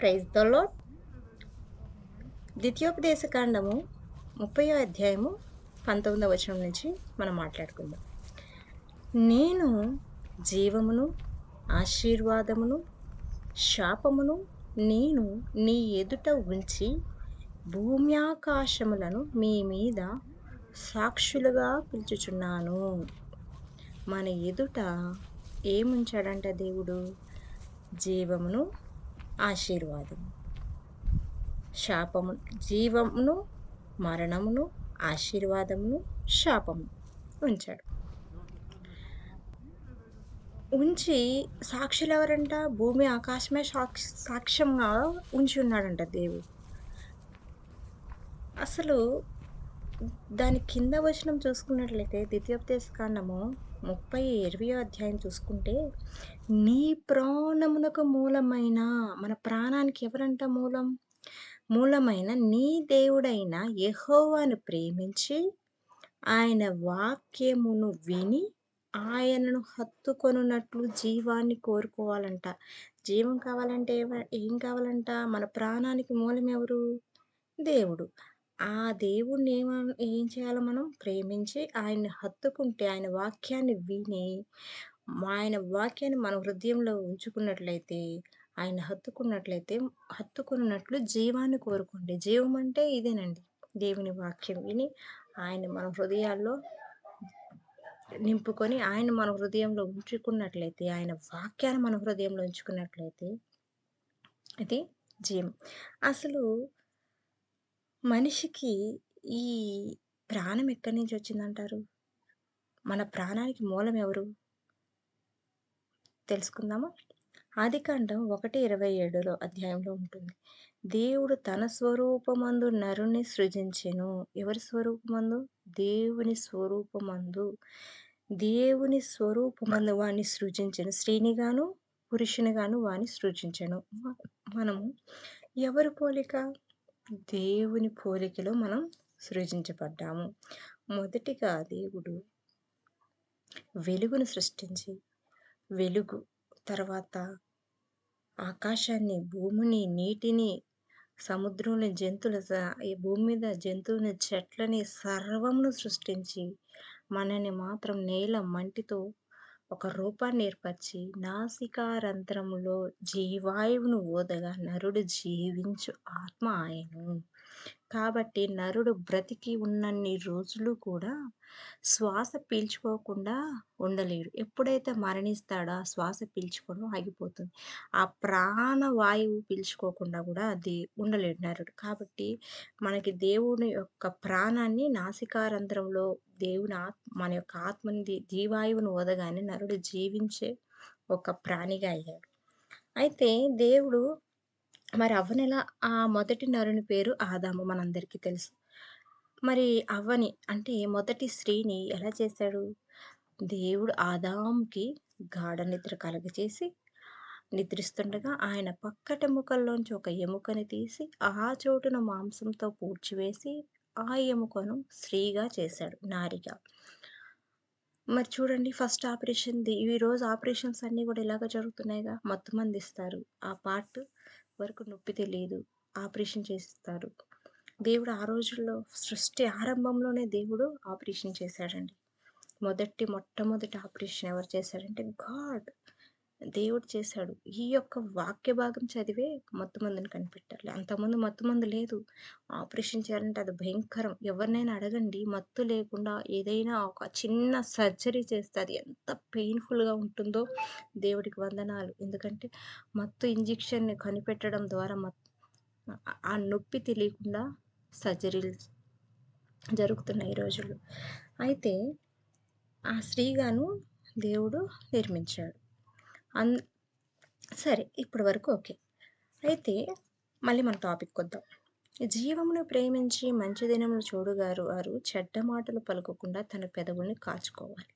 Praise దొల్లో ద్వితీయోపదేశ కాండము ముప్పయో అధ్యాయము పంతొమ్మిదవ వచనం నుంచి మనం మాట్లాడుకుందాం. నేను జీవమును ఆశీర్వాదమును శాపమును నేను నీ ఎదుట ఉంచి భూమ్యాకాశములను మీ మీద సాక్షులుగా పిలుచుచున్నాను. మన ఎదుట ఏముంచాడంట దేవుడు? జీవమును ఆశీర్వాదము. శాపము జీవమును మరణమును ఆశీర్వాదమును శాపము ఉంచాడు. ఉంచి సాక్షులు ఎవరంట భూమి ఆకాశమే సాక్ష సాక్ష్యంగా ఉంచి ఉన్నాడంట దేవుడు. అసలు దాని కింద వచనం చూసుకున్నట్లయితే ద్వితీయోపదేశ కాండము ముప్పై ఇరవై అధ్యాయం చూసుకుంటే నీ ప్రాణమునకు మూలమైన మన ప్రాణానికి ఎవరంట మూలం? మూలమైన నీ దేవుడైన యహోవాను ప్రేమించి ఆయన వాక్యమును విని ఆయనను హత్తుకొనున్నట్లు జీవాన్ని కోరుకోవాలంట. జీవం కావాలంటే ఏం కావాలంట? మన ప్రాణానికి మూలం ఎవరు దేవుడు. ఆ దేవుణ్ణి ఏమ ఏం చేయాలో మనం? ప్రేమించి ఆయన్ని హత్తుకుంటే ఆయన వాక్యాన్ని విని ఆయన వాక్యాన్ని మన హృదయంలో ఉంచుకున్నట్లయితే ఆయన హత్తుకున్నట్లయితే హత్తుకున్నట్లు జీవాన్ని కోరుకోండి. జీవం అంటే ఇదేనండి. దేవుని వాక్యం విని ఆయన మన హృదయాల్లో నింపుకొని ఆయన మన హృదయంలో ఉంచుకున్నట్లయితే ఆయన వాక్యాన్ని మన హృదయంలో ఉంచుకున్నట్లయితే ఇది జీవం. అసలు మనిషికి ఈ ప్రాణం ఎక్కడి నుంచి వచ్చిందంటారు? మన ప్రాణానికి మూలం ఎవరు? తెలుసుకుందామా? ఆదికాండం ఒకటి ఇరవై ఏడులో అధ్యాయంలో ఉంటుంది. దేవుడు తన స్వరూపమందు నరుణ్ణి సృజించెను. ఎవరి స్వరూపమందు? దేవుని స్వరూపమందు. దేవుని స్వరూపమందు వాణ్ణి సృజించను. స్త్రీనిగాను పురుషునిగాను వాణ్ణి సృజించను. మనము ఎవరు పోలిక? దేవుని పోలికలో మనం సృజించబడ్డాము. మొదటిగా దేవుడు వెలుగును సృష్టించి వెలుగు తర్వాత ఆకాశాన్ని భూమిని నీటిని సముద్రంలో జంతువుల ఈ భూమి మీద జంతువుని చెట్లని సర్వమును సృష్టించి మనని మాత్రం నేల మంటితో ఒక రూపాన్ని ఏర్పరిచి నాసికారంధ్రములో జీవాయువును ఓదగా నరుడు జీవించు ఆత్మ ఆయను కాబట్టి నరుడు బ్రతికి ఉన్నన్ని రోజులు కూడా శ్వాస పీల్చుకోకుండా ఉండలేడు. ఎప్పుడైతే మరణిస్తాడో ఆ శ్వాస పీల్చుకోవడం ఆగిపోతుంది. ఆ ప్రాణ వాయువు పీల్చుకోకుండా కూడా అది ఉండలేడు నరుడు. కాబట్టి మనకి దేవుని యొక్క ప్రాణాన్ని నాసికారంధ్రంలో దేవుని ఆత్మ మన యొక్క ఆత్మని ది- జీవాయువును వదగానే నరుడు జీవించే ఒక ప్రాణిగా అయ్యాడు. అయితే దేవుడు మరి అవ్వనెల ఆ మొదటి నరుని పేరు ఆదాము మనందరికీ తెలుసు. మరి అవ్వని అంటే మొదటి స్త్రీని ఎలా చేశాడు? దేవుడు ఆదాముకి గాఢ నిద్ర కలగజేసి నిద్రిస్తుండగా ఆయన పక్కటెముకల్లోంచి ఒక ఎముకని తీసి ఆ చోటున మాంసంతో పూడ్చివేసి ఆ ఎముకను స్త్రీగా చేశాడు నారిగా. మరి చూడండి ఫస్ట్ ఆపరేషన్ది. ఈ రోజు ఆపరేషన్స్ అన్నీ కూడా ఇలాగ జరుగుతున్నాయిగా. మత్తు ఆ పార్ట్ వరకు నొప్పి తెలియదు ఆపరేషన్ చేసిస్తారు. దేవుడు ఆ రోజుల్లో సృష్టి ఆరంభంలోనే దేవుడు ఆపరేషన్ చేశాడండి. మొదటి మొట్టమొదటి ఆపరేషన్ ఎవరు చేశాడంటే గాడ్. దేవుడు చేశాడు. ఈ యొక్క వాక్య భాగం చదివే మత్తు మందుని కనిపెట్టాలి. అంతకుముందు మత్తు మందు లేదు. ఆపరేషన్ చేయాలంటే అది భయంకరం. ఎవరినైనా అడగండి. మత్తు లేకుండా ఏదైనా ఒక చిన్న సర్జరీ చేస్తే అది ఎంత పెయిన్ఫుల్గా ఉంటుందో దేవుడికి వందనాలు. ఎందుకంటే మత్తు ఇంజెక్షన్ని కనిపెట్టడం ద్వారా మత్ ఆ- ఆ నొప్పి తెలియకుండా సర్జరీలు జరుగుతున్నాయి ఈ రోజుల్లో. అయితే ఆ స్త్రీగాను దేవుడు నిర్మించాడు. అన్ సరే ఇప్పటి వరకు ఓకే. అయితే మళ్ళీ మన టాపిక్ వద్దాం జీవమును ప్రేమించి మంచి దినములు చూడుగారు వారు చెడ్డ మాటలు పలకకుండా తన పెదవుల్ని కాచుకోవాలి.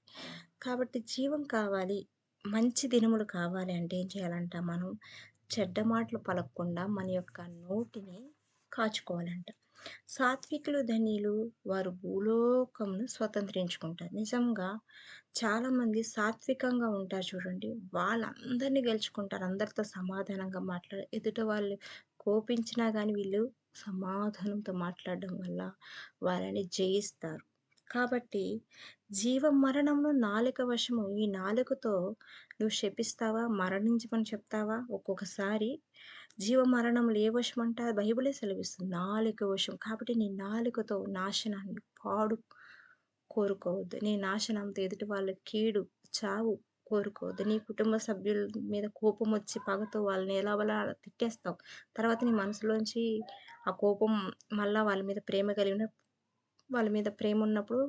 కాబట్టి జీవం కావాలి మంచి దినములు కావాలి అంటే ఏం చేయాలంట? మనం చెడ్డ మాటలు పలకకుండా మన యొక్క నోటిని కాచుకోవాలంట. సాత్వికులు ధనియులు వారు భూలోకమును స్వతంత్రించుకుంటారు. నిజంగా చాలామంది సాత్వికంగా ఉంటారు చూడండి. వాళ్ళందరిని గెలుచుకుంటారు. అందరితో సమాధానంగా మాట్లాడి ఎదుట వాళ్ళు కోపించినా కానీ వీళ్ళు సమాధానంతో మాట్లాడడం వల్ల వాళ్ళని జయిస్తారు. కాబట్టి జీవ మరణంలో నాలుక వశము. ఈ నాలుకతో నువ్వు శపిస్తావా? మరణించమని చెప్తావా? ఒక్కొక్కసారి జీవ మరణములు ఏ వశం అంటే బైబిలే సెలవిస్తుంది. నాలుక వశం. కాబట్టి నీ నాలుకతో నాశనాన్ని, పాడు కోరుకోవద్దు. నీ నాశనంతో ఎదుటి వాళ్ళ కీడు, చావు కోరుకోవద్దు. నీ కుటుంబ సభ్యుల మీద కోపం వచ్చి పగతో వాళ్ళని ఎలా అలా తిట్టేస్తావు. తర్వాత నీ మనసులోంచి ఆ కోపం మళ్ళీ వాళ్ళ మీద ప్రేమ కలిగిన వాళ్ళ మీద ప్రేమ ఉన్నప్పుడు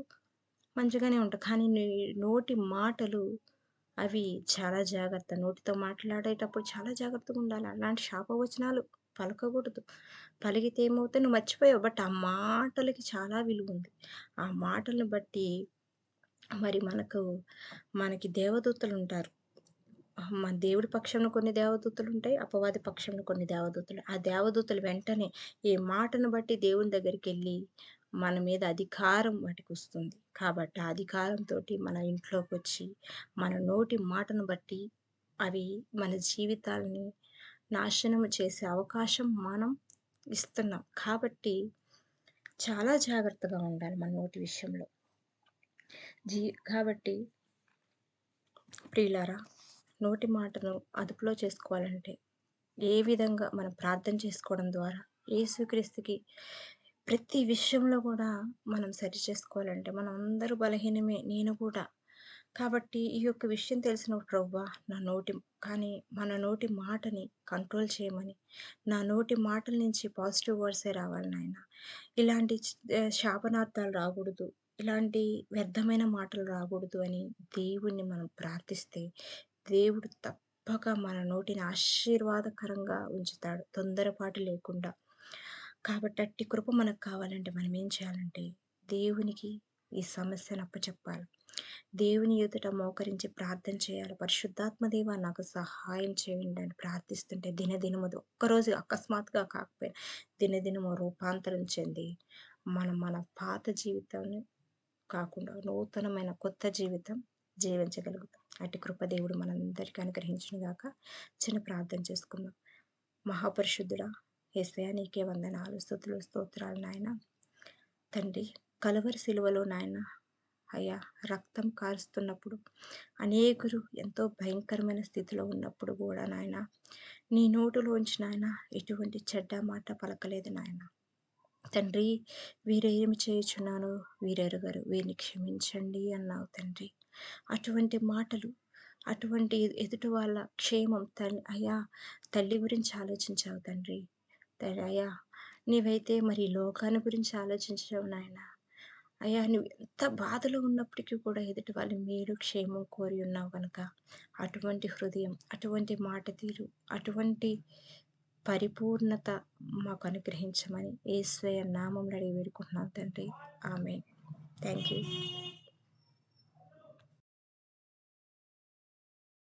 మంచిగానే ఉంటావు. కానీ నీ నోటి మాటలు అవి చాలా జాగ్రత్త. నోటితో మాట్లాడేటప్పుడు చాలా జాగ్రత్తగా ఉండాలి. అలాంటి శాపవచనాలు పలకకూడదు. పలికితే ఏమవుతాయి నువ్వు మర్చిపోయావు. బట్ ఆ మాటలకి చాలా విలువ ఉంది. ఆ మాటలను బట్టి మరి మనకు మనకి దేవదూతలు ఉంటారు మన దేవుడి పక్షంలో కొన్ని దేవదూతలు ఉంటాయి అపవాది పక్షంలో కొన్ని దేవదూతలు. ఆ దేవదూతలు వెంటనే ఏ మాటను బట్టి దేవుని దగ్గరికి వెళ్ళి మన మీద అధికారం వాటికి వస్తుంది కాబట్టి ఆ అధికారంతో మన ఇంట్లోకొచ్చి మన నోటి మాటను బట్టి అవి మన జీవితాల్ని నాశనం చేసే అవకాశం మనం ఇస్తున్నాం. కాబట్టి చాలా జాగ్రత్తగా ఉండాలి మన నోటి విషయంలో. జీ కాబట్టి ప్రియులారా నోటి మాటను అదుపులో చేసుకోవాలంటే ఏ విధంగా మనం ప్రార్థన చేసుకోవడం ద్వారా యేసుక్రీస్తుకి ప్రతి విషయంలో కూడా మనం సరి చేసుకోవాలంటే మనం అందరూ బలహీనమే నేను కూడా. కాబట్టి ఈ యొక్క విషయం తెలిసినప్పుడు రవ్వ నా నోటి కానీ మన నోటి మాటని కంట్రోల్ చేయమని, నా నోటి మాటల నుంచి పాజిటివ్ వర్డ్సే రావాలి నాయన. ఇలాంటి శాపనార్థాలు రాకూడదు. ఇలాంటి వ్యర్థమైన మాటలు రాకూడదు అని దేవుణ్ణి మనం ప్రార్థిస్తే దేవుడు తప్పక మన నోటిని ఆశీర్వాదకరంగా ఉంచుతాడు. తొందరపాటు లేకుండా. కాబట్టి అట్టి కృప మనకు కావాలంటే మనం ఏం చేయాలంటే దేవునికి ఈ సమస్యను అప్పచెప్పాలి. దేవుని ఎదుట మోకరించి ప్రార్థన చేయాలి. పరిశుద్ధాత్మ దేవ నాకు సహాయం చేయండి అని ప్రార్థిస్తుంటే దినదినము ఒక్కరోజు అకస్మాత్తుగా కాకపోయినా దినదినము రూపాంతరం చెంది మనం మన పాత జీవితాన్ని కాకుండా నూతనమైన కొత్త జీవితం జీవించగలుగుతాం. అటు కృపదేవుడు మనందరికీ అనుగ్రహించిన గాక. చిన్న ప్రార్థన చేసుకుందాం. మహాపరిశుద్ధుడా ఏసయా నీకే వందనాలు, స్థుతులు స్తోత్రాలు నాయన. తండ్రి కలవరి సిలువలో నాయన అయ్యా రక్తం కారుస్తున్నప్పుడు అనేకులు ఎంతో భయంకరమైన స్థితిలో ఉన్నప్పుడు కూడా నాయన నీ నోటులోంచి నాయన ఎటువంటి చెడ్డ మాట పలకలేదు నాయన. తండ్రి వీరేమి చేయుచున్నాను వీరెరగరు వీరిని క్షమించండి అన్నావు తండ్రి. అటువంటి మాటలు అటువంటి ఎదుటి వాళ్ళ క్షేమం తల్లి అయ్యా తల్లి గురించి ఆలోచించావు తండ్రి. తండ్రి అయ్యా నీవైతే మరి లోకాన్ని గురించి ఆలోచించావు నాయన. అయ్యా నువ్వు ఎంత బాధలో ఉన్నప్పటికీ కూడా ఎదుటి వాళ్ళు మేలు క్షేమం కోరి ఉన్నావు కనుక అటువంటి హృదయం, అటువంటి మాట తీరు, అటువంటి పరిపూర్ణత మాకు అనుగ్రహించమని యేసయ్య నామంలో అడిగి వేడుకుంటున్నాను తండ్రి. ఆమె థ్యాంక్ యూ.